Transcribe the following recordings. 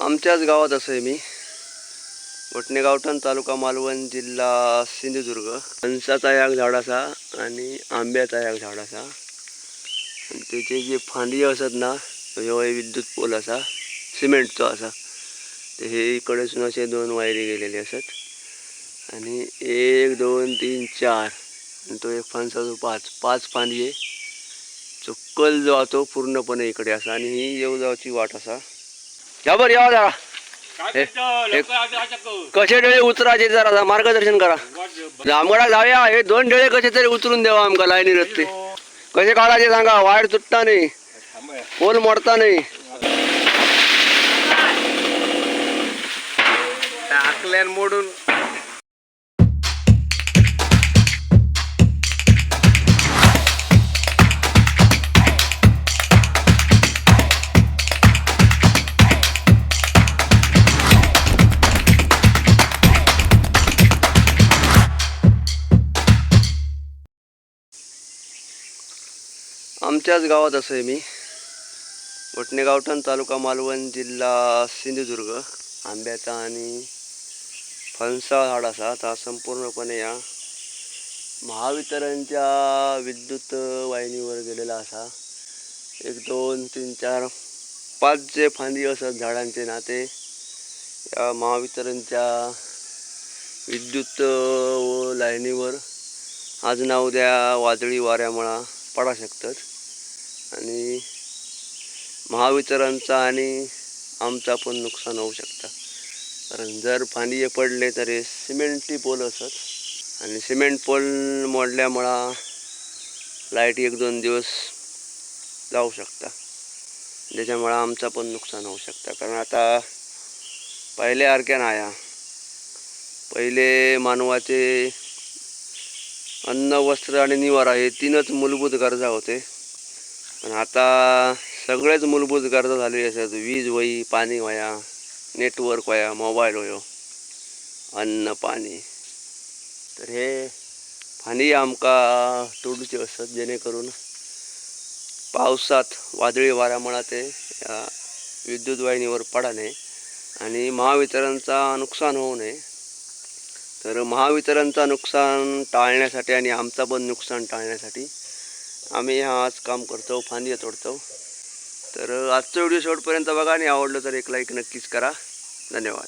आमच्याच गावात असं आहे मी. वटणे गावठण तालुका मालवण जिल्हा सिंधुदुर्ग. फणसाचा याग झाड असा आणि आंब्याचा याग झाड असा आणि त्याचे जे फांदी असत ना ह्यो विद्युत पोल असा सिमेंटचो असा. ते हे इकडेसून असे दोन वायरी गेलेले असत. आणि एक दोन तीन चार. आणि तो एक फणसाचो पाच. पाच फांदी आहे. जो कल जो तो पूर्णपणे इकडे असा आणि ही येऊ वाट असा. या बरं या जरा. कसे डोळे उतरायचे जरा मार्गदर्शन करा. आमगडा जाऊया हे दोन डेळे कसे तरी उतरून द्यावा आमका लाईनी रस्ते. कसे काढायचे सांगा वायर तुटता नाही. पोल मोडता नाही. टाकल्यान मोडून आमच्याच गावात असं आहे मी. वटणे गावठण तालुका मालवण जिल्हा सिंधुदुर्ग. आंब्याचा आणि फणसा झाड असा. आता संपूर्णपणे या महावितरणच्या विद्युत वाहिनीवर गेलेला असा. एक दोन तीन चार पाच जे फांदी असत झाडांचे ना ते या महावितरणच्या विद्युत व लाईनीवर आज ना उद्या वादळी वाऱ्यामुळं पडा शकतात. आणि महावितरणचा आणि आमचा पण नुकसान होऊ शकतं. कारण जर पाणी पडले तर हे सिमेंटची पोल असत आणि सिमेंट पोल मोडल्यामुळं लाइट एक दोन दिवस जाऊ शकता. त्याच्यामुळं आमचा पण नुकसान होऊ शकतं. कारण आता पहिले आरक्या नाया पहिले मानवाचे अन्न वस्त्र आणि निवारा हे तीनच मूलभूत गरजा होते. पण आता सगळेच मूलभूत गरजा झालेली असतात. वीज वही पाणी वया नेटवर्क वया मोबाईल वयो अन्न पाणी. तर हे पाणी आमका तोडूचे असतात जेणेकरून पावसात वादळी वाऱ्यामुळे ते या विद्युत वाहिनीवर पडा नये आणि महावितरणचा नुकसान होऊ नये. तर महावितरणचा नुकसान टाळण्यासाठी आणि आमचा पण नुकसान टाळण्यासाठी आम्ही हा आज काम करतो फांदी तोडतो. तर आजचा व्हिडिओ शेवटपर्यंत बघा आणि आवडलं तर एक लाईक नक्कीच करा. धन्यवाद.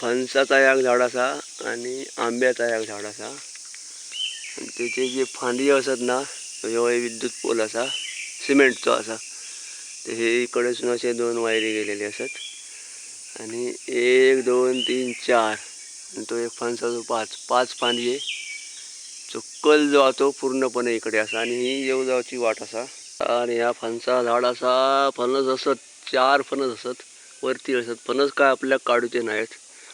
फणसाचा याग झाड असा आणि आंब्याचा याग झाड असा आणि त्याचे जे फांदी असत ना ह्यो एक विद्युत पोल असा सिमेंटचो असा. ते हे इकडेसून असे दोन वायरी गेलेले असत. आणि एक दोन तीन चार. आणि तो एक फणसाचो पाच पाच फांदी आहे. जो कल जो तो पूर्णपणे इकडे असा आणि ही येऊ जावची वाट असा. आणि ह्या फणसा झाड असा फणस असत चार फणस असत वरती असत. फणस काय आपल्या काढूचे नाहीत.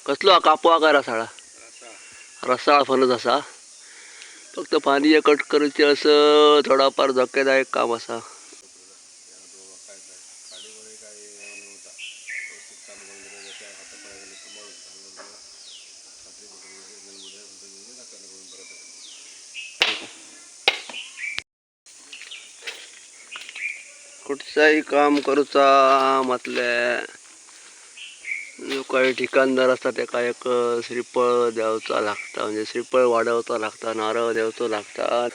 कसलो हा कापवा काय रसाळा रसाळ फणस असा. फक्त पाणी कट करूचे असं थोडाफार धोकेदायक काम असा. कुठचाही काम करूचा म्हटल्या जो काही ठिकाणदार असतात त्याका एक श्रीफळ द्यावचा लागता म्हणजे श्रीफळ वाढवचा लागता नारळ द्यावचो लागतात.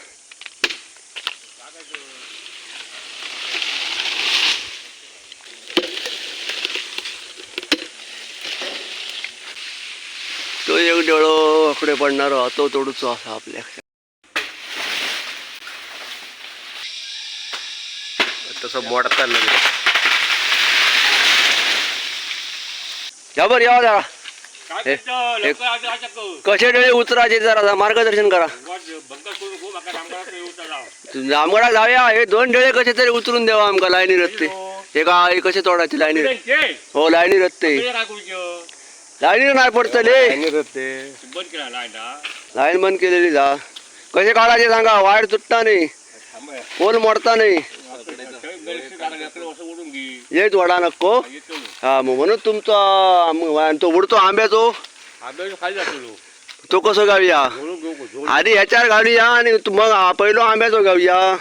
तो एक डोळो आकडे पडणारो तो तोडूचो असा आपल्या तसं मोडता लगेच. या बरं या जरा काय हे- करतो? हे- लवकर आता आता कर. कसे डोळे उतरायचे जरा मार्गदर्शन करा. आमगडा जाऊया हे दोन डेळे कसे तरी उतरून द्यावा आमका लाईनी रस्ते हे का हे कसे तोडायचे लाईनी हो लाईनी रस्ते? लाईनी नाही पडतले. लाईन बंद केलेली जा कसे काढायचे सांगा वायर तुटता नाही. पोल मोडता नाही येत वडा नको. हा, येतो मी. मग म्हणून तुमचा आम- तो उडतो आंब्याचो. तो कसं गावया. आधी ह्याच्यावर घालूया आणि तू मग पहिलो आंब्याचो गावया.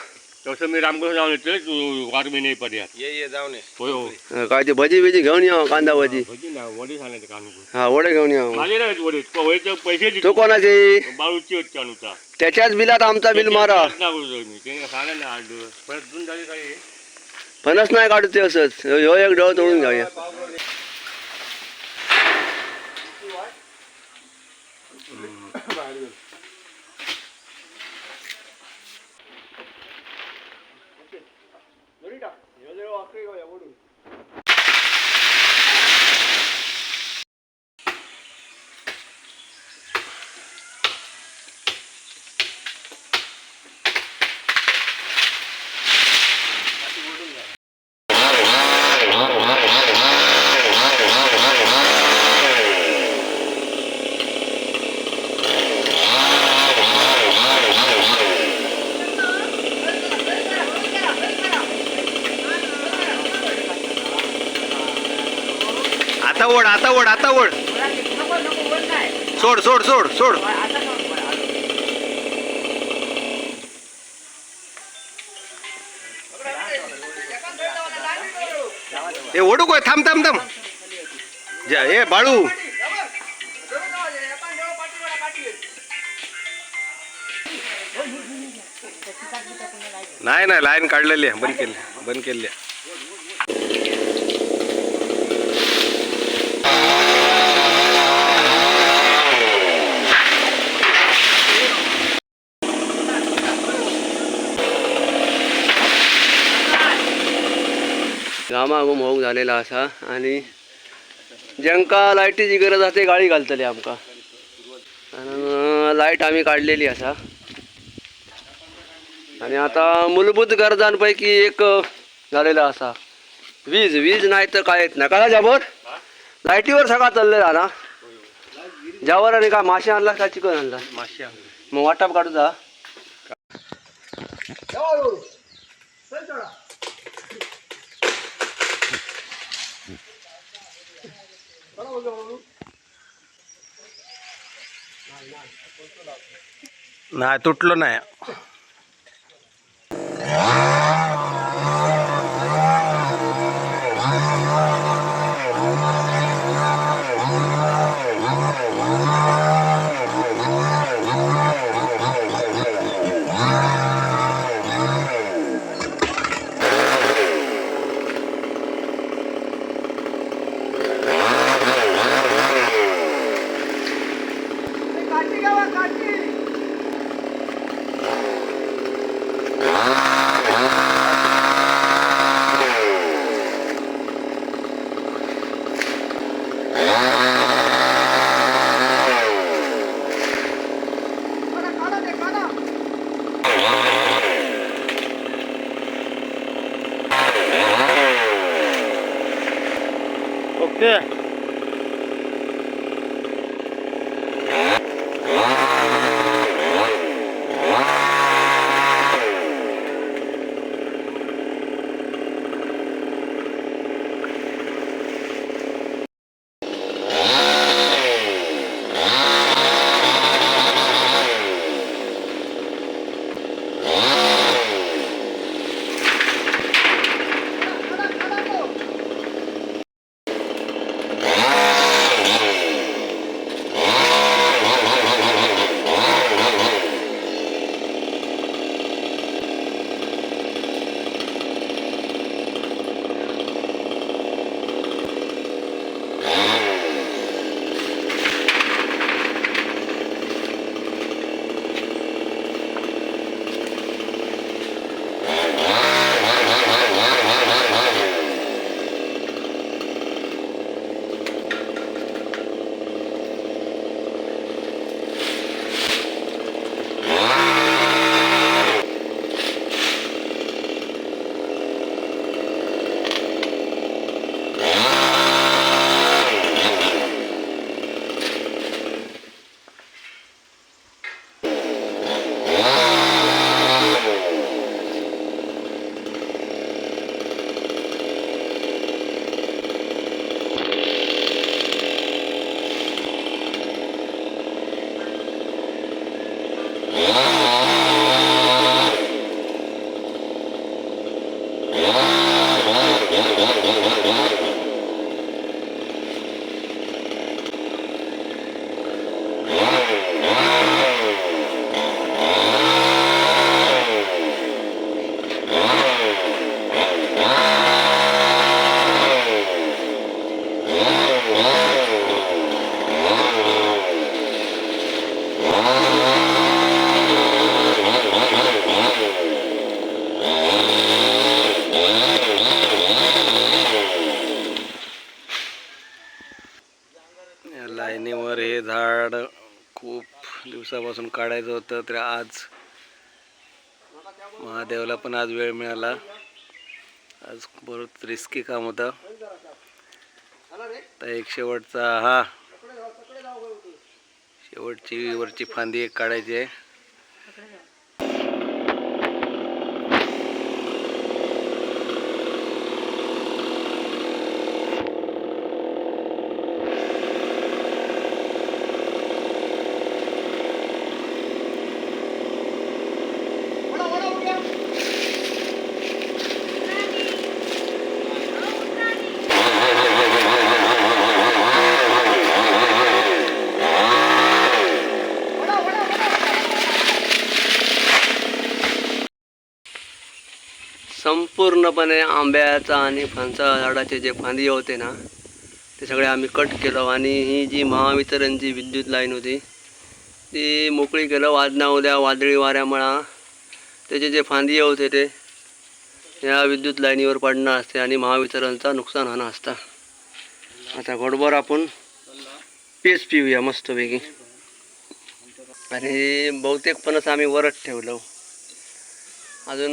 तसं मी रामकृष्ण जाऊन येतोय तू वारमी नाही पर्यात ये ये जाऊन ये होय हो. काय ते भजी बिजी घेऊन या कांदा भजी. भजी वडी सांगायचं हा वडे घेऊन या. माझे नाही वडे पैसे तो कोणाचे? बाळूची होती त्याच्याच बिलात आमचा बिल मारा. मी. सांगा ना आठ दिवस परत दोन झाले काही फणस नाही काढू ते असंच. ह्यो एक डोळ तोडून जाऊया आता ओढ आता ओढ आता ओढ सोड सोड सोड सोड. ए ओढू काय? थांब थांब थांब. जा ए बाळू. नाही नाही लाईन काढलेली आहे. बंद केली बंद केली आहे. घामाघूम होऊक झालेला असा आणि ज्यांका लायटीची गरज असते गाडी घालतली आमका. आणि लाइट आम्ही काढलेली असा. आणि आता मूलभूत गरजांपैकी एक झालेला असा. वीज वीज नाही तर काय येत नाही. का जाबर? लाईटीवर सगळा चाललेला ना ज्यावर आणि काय मासे आणला का चिकन आणला? माशी मग वाटप काढू जा. नाही तुटलं नाही. दिवसापासून काढायचं होतं तर आज महादेवला पण आज वेळ मिळाला. आज बरंच रिस्की काम होतं. तर एक शेवटचा हा. शेवटची वरची फांदी एक काढायची आहे. संपूर्णपणे आंब्याचा आणि फणसा झाडाचे जे फांदी होते ना ते सगळे आम्ही कट केलं आणि ही जी महावितरणची विद्युत लाईन होती ती मोकळी केलं. वादना उद्या वादळी वाऱ्यामुळा त्याचे जे फांदी होते ते या विद्युत लाईनीवर पडणार असते आणि महावितरणचा नुकसान होणार असतं. आता गोडभर आपण पेच पिऊया मस्तपैकी. आणि बहुतेक फणस आम्ही वरच ठेवलं. अजून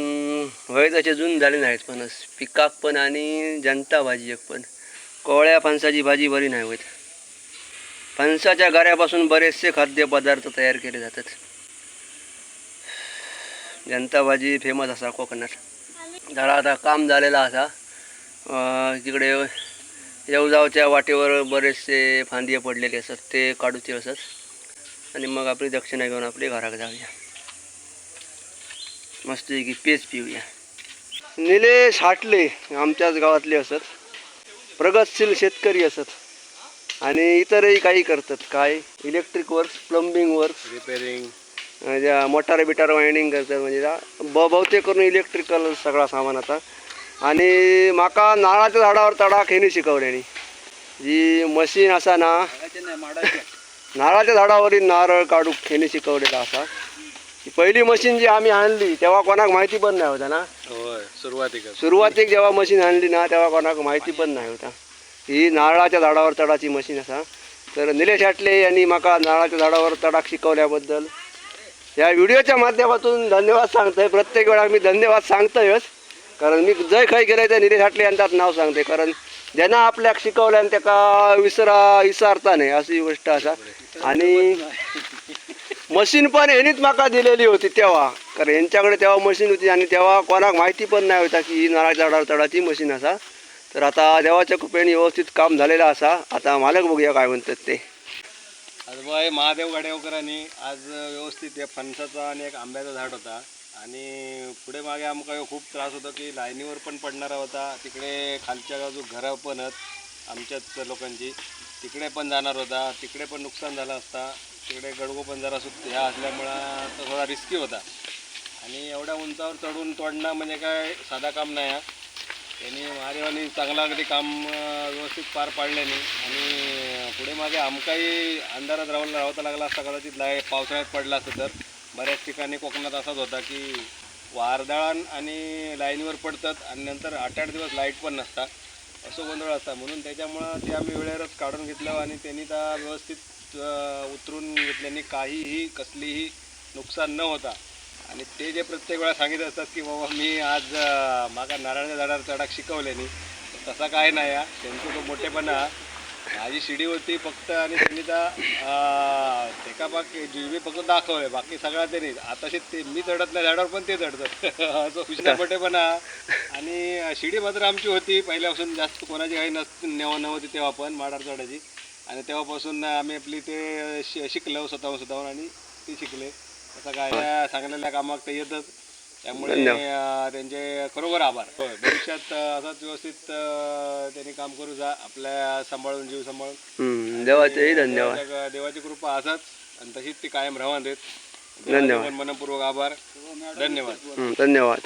होय जून झाले नाहीत फणस पिकाक पण आणि जनता भाजी एक पण. कोवळ्या फणसाची भाजी बरी नाही होत. फणसाच्या गाऱ्यापासून बरेचसे खाद्यपदार्थ तयार केले जातात. जनता भाजी फेमस असा कोकणात. झाडा आता काम झालेला असा. तिकडे येवजावच्या वाटेवर बरेचसे फांदिये पडलेले असतात ते काढूचे असत आणि मग आपली दक्षिणा घेऊन आपली घराक जाऊया. मस्त की पेच पिऊया. निलेश हाटले आमच्याच गावातले असत. प्रगतशील शेतकरी असत. आणि इतरही काही करतात. काय? Electric works plumbing works repairing ज्या मोटार बिटार वायंडिंग करतात. म्हणजे ब बहुतेक करून इलेक्ट्रिकल सगळा सामान आता. आणि माका नारळाच्या झाडावर तडाख हेनी शिकवल्यानी जी मशीन असा ना नारळाच्या झाडावरील नारळ काढूक हेनी शिकवलेला असा. पहिली मशीन जी आम्ही आणली तेव्हा कोणाक माहिती पण नाही होता ना. होय सुरुवातीक सुरुवातीक जेव्हा मशीन आणली ना तेव्हा कोणाक माहिती पण नाही होता. ही नारळाच्या झाडावर तडाची मशीन असा. तर निलेश आटले यांनी माका नारळाच्या झाडावर तडाक शिकवल्याबद्दल. या व्हिडिओच्या माध्यमातून धन्यवाद सांगतोय. प्रत्येक वेळा मी धन्यवाद सांगतोयच. कारण मी जय खय केलंय त्या निलेश आटले यांच्यात नाव सांगते कारण ज्यांना आपल्याक शिकवल्यान त्याका विसरा विसरता नाही अशी गोष्ट असा. आणि मशीन पण ह्यांनीच माका दिलेली होती तेव्हा. कारण यांच्याकडे तेव्हा मशीन होती आणि तेव्हा कोणाक माहिती पण नाही होता की ही चढा चढाची मशीन असा. तर आता देवाच्या कृपेने व्यवस्थित काम झालेलं असा. आता मालक बघूया काय म्हणतात ते. आज बाय महादेव गाडेवकरांनी आज व्यवस्थित एक फणसाचा आणि एक आंब्याचा झाड होता. आणि पुढे मागे आमकां खूप त्रास होतो की लाईनीवर पण पडणारा होता. तिकडे खालच्या बाजू घरं पण आहेत आमच्याच लोकांची. तिकडे पण जाणार होता. तिकडे पण नुकसान झालं असता. तिकडे गडगो पण जरा सुट ह्या असल्यामुळं तो थोडा रिस्की होता. आणि एवढ्या उंचावर चढून तोडणं म्हणजे काय साधा काम नाही हा. त्यांनी महादेवानी चांगला अगदी काम व्यवस्थित पार पाडल्याने आणि पुढे मागे आमकाही अंधारात राहून राहता लागला असता कदाचित लाय पावसाळ्यात पडला असतं तर. बऱ्याच ठिकाणी कोकणात असाच होता की वारदाळण आणि लाईनवर पडतात आणि नंतर आठ आठ दिवस लाइट पण नसता. असं गोंधळ असता म्हणून त्याच्यामुळं ते आम्ही वेळेवरच काढून घेतलं आणि त्यांनी त्या व्यवस्थित उतरून घेतल्याने काहीही कसलीही नुकसान न होता. आणि ते जे प्रत्येक वेळा सांगित असतात की बाबा मी आज मागा नारळाच्या झाडावर चढाक शिकवल्याने. तसा काय नाही हा. त्यांचा तो मोठेपणा माझी शिडी होती फक्त आणि त्यांनी त्या बाकी जिबी फक्त दाखवले बाकी सगळा त्यांनी आता ते मी चढत नाही झाडावर पण ते चढतात असं मोठेपणा आणि शिडी मात्र आमची होती. पहिल्यापासून जास्त कोणाची काही नस नेवा नव्हती तेव्हा पण माडार चढायची. आणि तेव्हापासून आम्ही आपली ते शि शिकलो स्वतःहून स्वतःहून आणि ते शिकले. असं काय सांगलेल्या कामात ते येतच. त्यामुळे त्यांचे खरोखर आभार. भविष्यात असंच व्यवस्थित त्यांनी काम करू जा आपल्या सांभाळून जीव सांभाळून. देवाचेही धन्यवाद. देवाची कृपा असाच आणि तशीच ती कायम राहून देत. धन्यवाद. मनपूर्वक आभार. धन्यवाद. धन्यवाद.